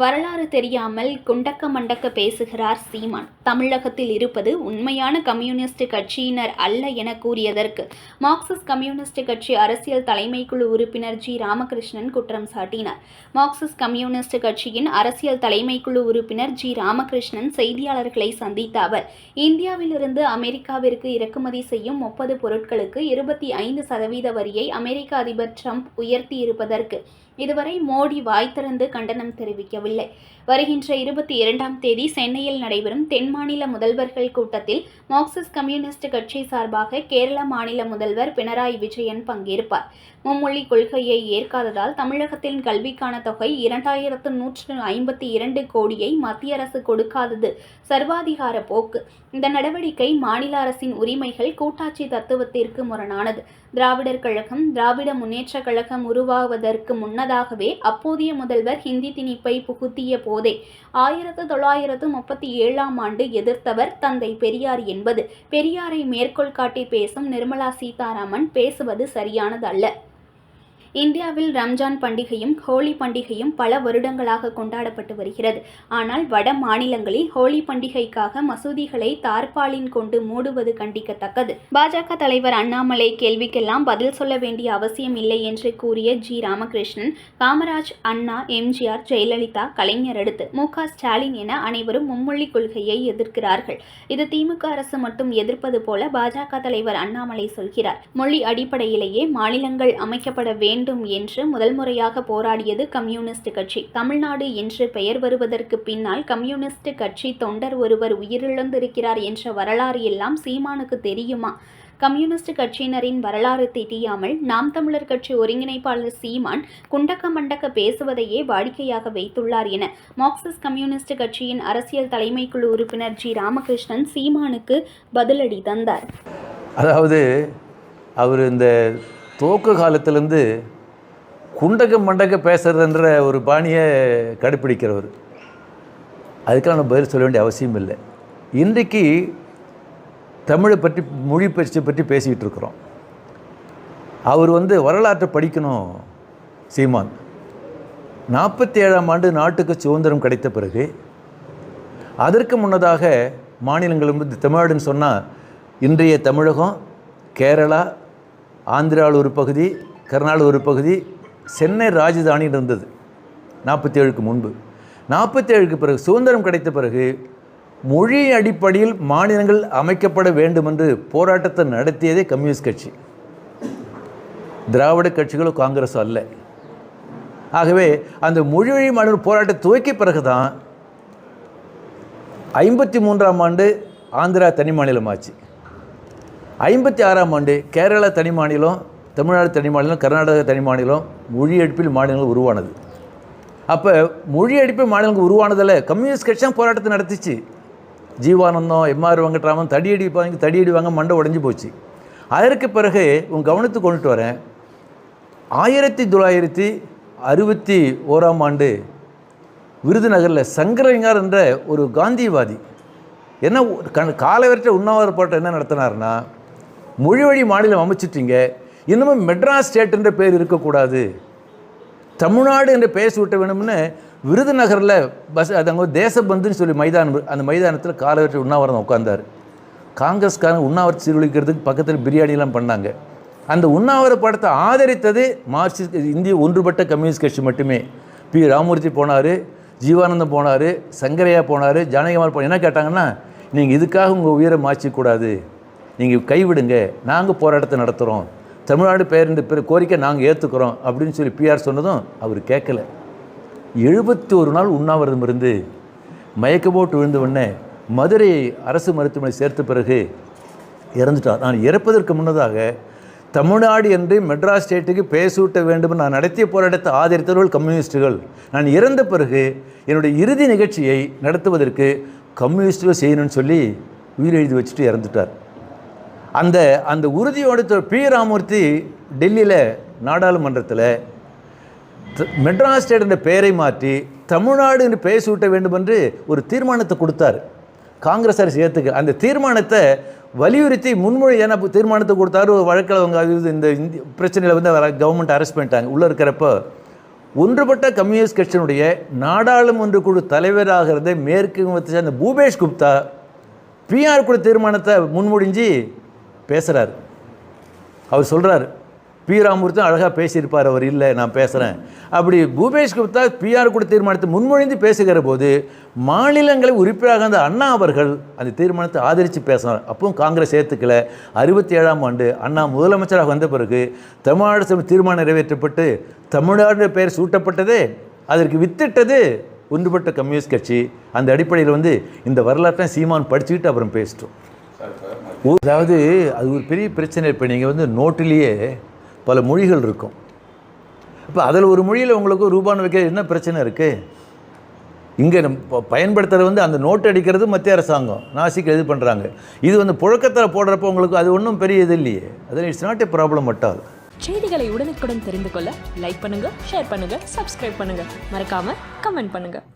வரலாறு தெரியாமல் குண்டக்க மண்டக்க பேசுகிறார் சீமான். தமிழகத்தில் இருப்பது உண்மையான கம்யூனிஸ்ட் கட்சியினர் அல்ல என கூறியதற்கு மார்க்சிஸ்ட் கம்யூனிஸ்ட் கட்சி அரசியல் தலைமைக்குழு உறுப்பினர் ஜி. ராமகிருஷ்ணன் குற்றம் சாட்டினார். மார்க்சிஸ்ட் கம்யூனிஸ்ட் கட்சியின் அரசியல் தலைமைக்குழு உறுப்பினர் ஜி. ராமகிருஷ்ணன் செய்தியாளர்களை சந்தித்த அவர் இந்தியாவிலிருந்து அமெரிக்காவிற்கு இறக்குமதி செய்யும் முப்பது பொருட்களுக்கு இருபத்தி ஐந்து சதவீத வரியை அமெரிக்க அதிபர் ட்ரம்ப் உயர்த்தியிருப்பதற்கு இதுவரை மோடி வாய் திறந்து கண்டனம் தெரிவிக்கவில்லை. வருகின்ற இருபத்தி இரண்டாம் தேதி சென்னையில் நடைபெறும் தென் மாநில முதல்வர்கள் கூட்டத்தில் மார்க்சிஸ்ட் கம்யூனிஸ்ட் கட்சி சார்பாக கேரள மாநில முதல்வர் பினராயி விஜயன் பங்கேற்பார். மும்மொழி கொள்கையை ஏற்காததால் தமிழகத்தின் கல்விக்கான தொகை இரண்டாயிரத்து நூற்று ஐம்பத்தி இரண்டு கோடியை மத்திய அரசு கொடுக்காதது. சர்வாதிகார போக்கு. இந்த நடவடிக்கை மாநில அரசின் உரிமைகள் கூட்டாட்சி தத்துவத்திற்கு முரணானது. திராவிடர் கழகம் திராவிட முன்னேற்றக் கழகம் உருவாவதற்கு முன்னதாகவே அப்போதைய முதல்வர் ஹிந்தி திணிப்பை புகுத்திய போதே ஆயிரத்து தொள்ளாயிரத்து முப்பத்தி ஏழாம் ஆண்டு எதிர்த்தவர் தந்தை பெரியார் என்பது. பெரியாரை மேற்கோள் காட்டி பேசும் நிர்மலா சீதாராமன் பேசுவது சரியானதல்ல. இந்தியாவில் ரம்ஜான் பண்டிகையும் ஹோலி பண்டிகையும் பல வருடங்களாக கொண்டாடப்பட்டு வருகிறது. ஆனால் வட மாநிலங்களில் ஹோலி பண்டிகைக்காக மசூதிகளை தார்பாலின் கொண்டு மூடுவது கண்டிக்கத்தக்கது. பாஜக தலைவர் அண்ணாமலை கேள்விக்கெல்லாம் பதில் சொல்ல வேண்டிய அவசியம் இல்லை என்று கூறிய ஜி. ராமகிருஷ்ணன் காமராஜ் அண்ணா எம்ஜிஆர் ஜெயலலிதா கலைஞர் அடுத்து மு. ஸ்டாலின் என அனைவரும் மும்மொழி கொள்கையை எதிர்க்கிறார்கள். இது திமுக அரசு மட்டும் எதிர்ப்பது போல பாஜக தலைவர் அண்ணாமலை சொல்கிறார். மொழி அடிப்படையிலேயே மாநிலங்கள் அமைக்கப்பட வேண்டும் என்று முதல் முறையாக போராடியது கம்யூனிஸ்ட் கட்சி. தமிழ்நாடு என்று பெயர் வருவதற்கு பின்னால் கம்யூனிஸ்ட் கட்சி தொண்டர் ஒருவர் உயிரிழந்திருக்கிறார் என்ற வரலாறு எல்லாம் சீமானுக்கு தெரியுமா? கம்யூனிஸ்ட் கட்சியினரின் வரலாறு தெரியாமல் நாம் தமிழர் கட்சி ஒருங்கிணைப்பாளர் சீமான் குண்டக்க மண்டக்க பேசுவதையே வாடிக்கையாக வைத்துள்ளார் என மார்க்சிஸ்ட் கம்யூனிஸ்ட் கட்சியின் அரசியல் தலைமைக்குழு உறுப்பினர் ஜி. ராமகிருஷ்ணன் சீமானுக்கு பதிலடி தந்தார். அதாவது அவர் இந்த துவக்க காலத்திலேருந்து குண்டக மண்டக பேசுகிறதுன்ற ஒரு பாணியை கடைப்பிடிக்கிறவர். அதுக்கெல்லாம் நம்ம பதில் சொல்ல வேண்டிய அவசியம் இல்லை. இன்றைக்கு தமிழை பற்றி மொழி பயிற்சியை பற்றி பேசிக்கிட்டு இருக்கிறோம். அவர் வந்து வரலாற்றை படிக்கணும் சீமான். நாற்பத்தி ஏழாம் ஆண்டு நாட்டுக்கு சுதந்திரம் கிடைத்த பிறகு அதற்கு முன்னதாக மாநிலங்கள் வந்து தமிழ்நாடுன்னு சொன்னால் இன்றைய தமிழகம் கேரளா ஆந்திராவில் ஒரு பகுதி கர்நாடக ஒரு பகுதி சென்னை ராஜதானி இருந்தது. நாற்பத்தி ஏழுக்கு முன்பு. நாற்பத்தி ஏழுக்கு பிறகு சுதந்திரம் கிடைத்த பிறகு மொழி அடிப்படையில் மாநிலங்கள் அமைக்கப்பட வேண்டும் என்று போராட்டத்தை நடத்தியதே கம்யூனிஸ்ட் கட்சி. திராவிட கட்சிகளோ காங்கிரஸோ அல்ல. ஆகவே அந்த மொழி வழி மாநில போராட்டத்தை துவக்கிய பிறகு தான் ஐம்பத்தி மூன்றாம் ஆண்டு ஆந்திரா தனி மாநிலம் ஆச்சு ஐம்பத்தி ஆறாம் ஆண்டு கேரளா தனி மாநிலம் தமிழ்நாடு தனி மாநிலம் கர்நாடக தனி மாநிலம் மொழி அடிப்பில் மாநிலங்கள் உருவானது. அப்போ மொழி அடிப்பில் மாநிலங்கள் உருவானதில் கம்யூனிஸ்ட் கட்சி தான் போராட்டத்தை நடத்திச்சு. ஜீவானந்தம் எம்ஆர் வெங்கட்ராமன் தடியடி வாங்கி தடியடி வாங்க மண்டை உடஞ்சி போச்சு. அதற்கு பிறகு உன் கவனத்துக்கு கொண்டுட்டு வரேன். ஆயிரத்தி தொள்ளாயிரத்தி அறுபத்தி ஓராம் ஆண்டு விருதுநகரில் சங்கரலிங்கார் என்ற ஒரு காந்திவாதி என்ன கண் காலவரற்ற உண்ணாவிரத போராட்டம் என்ன நடத்தினார்னா மொழி வழி மாநிலம் அமைச்சிட்டீங்க. இன்னமும் மெட்ராஸ் ஸ்டேட் என்ற பேர் இருக்கக்கூடாது. தமிழ்நாடு என்று பெயர் விட்ட வேணும்னு விருதுநகரில் பஸ் அது அங்கே தேசபந்துன்னு சொல்லி மைதானம் அந்த மைதானத்தில் காலவற்ற உண்ணாவிரதம் உட்காந்தார் காங்கிரஸ்காரன் உண்ணாவிரத சீர்குலைக்கிறதுக்கு பக்கத்தில் பிரியாணிலாம் பண்ணாங்க. அந்த உண்ணாவிர படத்தை ஆதரித்தது மார்க்சிஸ்ட் இந்திய ஒன்றுபட்ட கம்யூனிஸ்ட் கட்சி மட்டுமே. பி. ராமூர்த்தி போனார் ஜீவானந்தம் போனார் சங்கரையா போனார் ஜானகிமார் போன என்ன கேட்டாங்கன்னா நீங்கள் இதுக்காக உங்கள் உயிரை மாற்றிக்கூடாது நீங்கள் கைவிடுங்க. நாங்கள் போராட்டத்தை நடத்துகிறோம் தமிழ்நாடு பேருந்து பிற கோரிக்கை நாங்கள் ஏற்றுக்கிறோம் அப்படின்னு சொல்லி பிஆர் சொன்னதும் அவர் கேட்கல எழுபத்தி ஒரு நாள் உண்ணாவிரதம் இருந்து மயக்க போட்டு விழுந்த உடனே மதுரை அரசு மருத்துவமனை சேர்த்த பிறகு இறந்துட்டார். நான் இறப்பதற்கு முன்னதாக தமிழ்நாடு என்று மெட்ராஸ் ஸ்டேட்டுக்கு பேசூட்ட வேண்டும் நான் நடத்திய போராட்டத்தை ஆதரித்தவர்கள் கம்யூனிஸ்டுகள். நான் இறந்த பிறகு என்னுடைய இறுதி நிகழ்ச்சியை நடத்துவதற்கு கம்யூனிஸ்டுகள் செய்யணும்னு சொல்லி உயிர் எழுதி வச்சுட்டு இறந்துட்டார். அந்த அந்த உறுதியோடு பி ராமூர்த்தி டெல்லியில் நாடாளுமன்றத்தில் மெட்ராஸ் ஸ்டேட் என்ற பெயரை மாற்றி தமிழ்நாடு என்று பெயர் சூட்ட வேண்டும் என்று ஒரு தீர்மானத்தை கொடுத்தார். காங்கிரஸ் அரசு ஏற்றுக்க அந்த தீர்மானத்தை வலியுறுத்தி முன்மொழி ஏன்னா தீர்மானத்தை கொடுத்தாரு. ஒரு வழக்கில் அவங்க இந்த பிரச்சனையில் வந்து கவர்மெண்ட் அரெஸ்ட் பண்ணிட்டாங்க. உள்ளே இருக்கிறப்போ ஒன்றுபட்ட கம்யூனிஸ்ட் கட்சியினுடைய நாடாளுமன்ற குழு தலைவராக மேற்கு வங்கத்தை சேர்ந்த பூபேஷ் குப்தா பிஆர் குழு தீர்மானத்தை முன்மொழிஞ்சு பேசுகிறார் அவர் சொல்கிறார் பி ராமூர்த்தி அழகாக பேசியிருப்பார் அவர் இல்லை நான் பேசுகிறேன் அப்படி பூபேஷ் குப்தா பிஆர் கூட தீர்மானத்தை முன்மொழிந்து பேசுகிற போது மாநிலங்களை உறுப்பினராக அந்த அண்ணா அவர்கள் அந்த தீர்மானத்தை ஆதரித்து பேசினார். அப்பவும் காங்கிரஸ் ஏற்றுக்கல அறுபத்தி ஏழாம் ஆண்டு அண்ணா முதலமைச்சராக வந்த பிறகு தமிழ்நாடு சபை தீர்மானம் நிறைவேற்றப்பட்டு தமிழ்நாடு பெயர் சூட்டப்பட்டதே அதற்கு வித்திட்டது ஒன்றுபட்ட கம்யூனிஸ்ட் கட்சி. அந்த அடிப்படையில் வந்து இந்த வரலாற்றை சீமான் படிச்சுக்கிட்டு அப்புறம் பேசிட்டோம். அதாவது அது ஒரு பெரிய பிரச்சனை. இப்போ நீங்கள் வந்து நோட்டிலேயே பல மொழிகள் இருக்கும். இப்போ அதில் ஒரு மொழியில் உங்களுக்கு ரூபான்னு வைக்க என்ன பிரச்சனை இருக்குது இங்கே நம்ம பயன்படுத்துகிறது வந்து அந்த நோட்டு அடிக்கிறது மத்திய அரசாங்கம். நாசிக்கு இது பண்ணுறாங்க இது வந்து புழக்கத்தில் போடுறப்போ உங்களுக்கு அது ஒன்றும் பெரிய இது இல்லையே. அதில் it's not a problem at all செய்திகளை உடனுக்குடன் தெரிந்து கொள்ள லைக் பண்ணுங்கள் ஷேர் பண்ணுங்கள் சப்ஸ்கிரைப் பண்ணுங்க. மறக்காம கமெண்ட் பண்ணுங்கள்